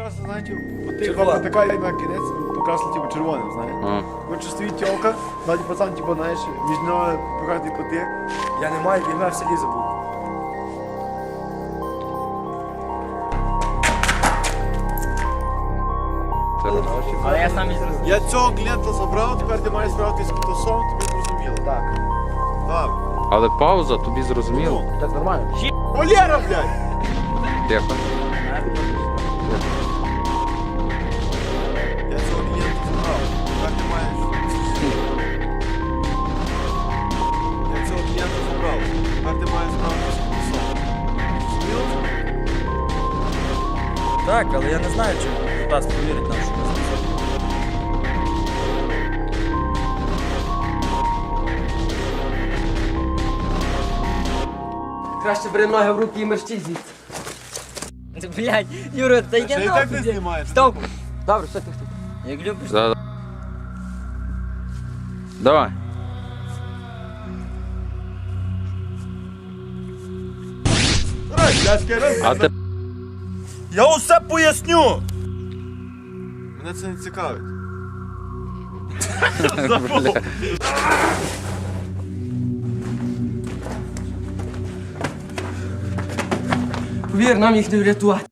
покрасили, знаєте, от ти така на кінець покрасили типу червоним, знаєш. А. Коротше, стоїть тілка, ззаді пацан, типу, знаєш, між нього показує коти. Я не маю ім'я в селі забув. Але я сам і зрозумів. Я цього клієнта забрав, тепер ти маєш справитись з котосом, тобі зрозуміло. Так. Так. Але пауза, тобі зрозуміло. Так нормально. Валера, блядь! Тихо. Так, але я не знаю, чи Стас повірить нам, що ми. Краще бери ноги в руки і мерщій звідси. Блядь, Юра, та йди Ще і так не нахуй. знімаєш. Стоп! Добре, все, тих, тих. Як любиш. Да. Давай. А ти Я усе поясню! Мене це не цікавить. Повір, нам їх не врятувати.